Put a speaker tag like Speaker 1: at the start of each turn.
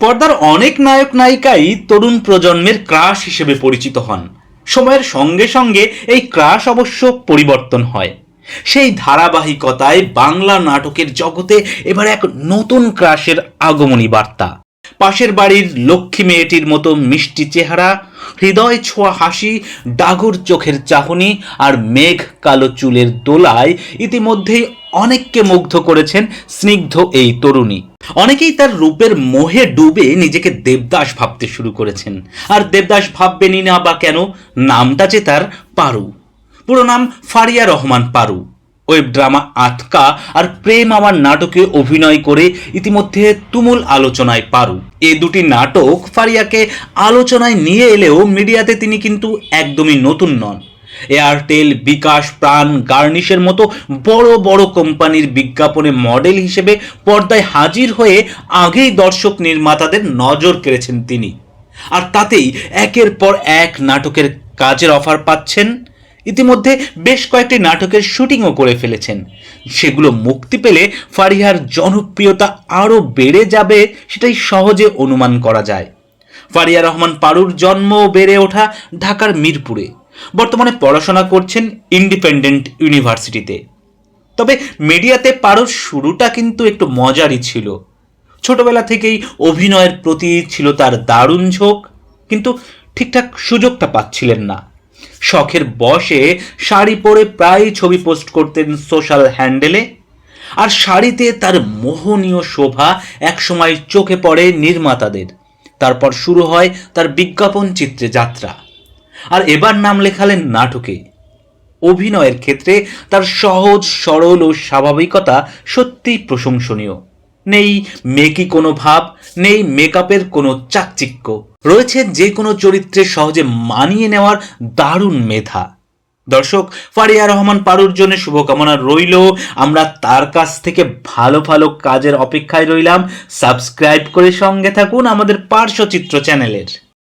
Speaker 1: পর্দার অনেক নায়ক নায়িকাই তরুণ প্রজন্মের ক্রাশ হিসেবে পরিচিত হন। সময়ের সঙ্গে সঙ্গে এই ক্রাশ অবশ্য পরিবর্তন হয়। সেই ধারাবাহিকতায় বাংলা নাটকের জগতে এবার এক নতুন ক্রাশের আগমনী বার্তা। পাশের বাড়ির লক্ষ্মী মেয়েটির মতো মিষ্টি চেহারা, হৃদয় ছোঁয়া হাসি, ডাগর চোখের চাহনি আর মেঘ কালো চুলের দোলায় ইতিমধ্যেই অনেককে মুগ্ধ করেছেন স্নিগ্ধ এই তরুণী। অনেকেই তার রূপের মোহে ডুবে নিজেকে দেবদাস ভাবতে শুরু করেছেন। আর দেবদাস ভাববেনই না বা কেন, নামটা যে তার পারু। পুরো নাম ফারিয়া রহমান পারু। ওয়েব ড্রামা আটকা আর প্রেম আমার নাটকে অভিনয় করে ইতিমধ্যে তুমুল আলোচনায় পারু। এ দুটি নাটক ফারিয়াকে আলোচনায় নিয়ে এলেও মিডিয়াতে তিনি কিন্তু একদমই নতুন নন। এয়ারটেল, বিকাশ, প্রাণ, গার্নিশের মতো বড় বড় কোম্পানির বিজ্ঞাপনে মডেল হিসেবে পর্দায় হাজির হয়ে আগেই দর্শক নির্মাতাদের নজর কেড়েছেন তিনি। আর তাতেই একের পর এক নাটকের কাজের অফার পাচ্ছেন। ইতিমধ্যে বেশ কয়েকটি নাটকের শুটিংও করে ফেলেছেন। সেগুলো মুক্তি পেলে ফারিহার জনপ্রিয়তা আরও বেড়ে যাবে সেটাই সহজে অনুমান করা যায়। ফারিয়া রহমান পারুর জন্ম বেড়ে ওঠা ঢাকার মিরপুরে। বর্তমানে পড়াশোনা করছেন ইন্ডিপেন্ডেন্ট ইউনিভার্সিটিতে। তবে মিডিয়াতে পারুর শুরুটা কিন্তু একটু মজারই ছিল। ছোটবেলা থেকেই অভিনয়ের প্রতি ছিল তার দারুণ ঝোঁক, কিন্তু ঠিকঠাক সুযোগটা পাচ্ছিলেন না। শখের বসে শাড়ি পরে প্রায় ছবি পোস্ট করতেন সোশ্যাল হ্যান্ডেলে, আর শাড়িতে তার মোহনীয় শোভা একসময় চোখে পড়ে নির্মাতাদের। তারপর শুরু হয় তার বিজ্ঞাপন চিত্রে যাত্রা। আর এবার নাম লেখালেন নাটকে। অভিনয়ের ক্ষেত্রে তার সহজ, সরল ও স্বাভাবিকতা সত্যিই প্রশংসনীয়। নেই মেকি কোনো ভাব, নেই মেকআপের কোনো চাকচিক্য। রয়েছে যে কোনো চরিত্রে সহজে মানিয়ে নেওয়ার দারুণ মেধা। দর্শক, ফারিয়া রহমান পারুর জন্য শুভকামনা রইল। আমরা তার কাছ থেকে ভালো ভালো কাজের অপেক্ষায় রইলাম। সাবস্ক্রাইব করে সঙ্গে থাকুন আমাদের পার্শ্বচিত্র চ্যানেলের।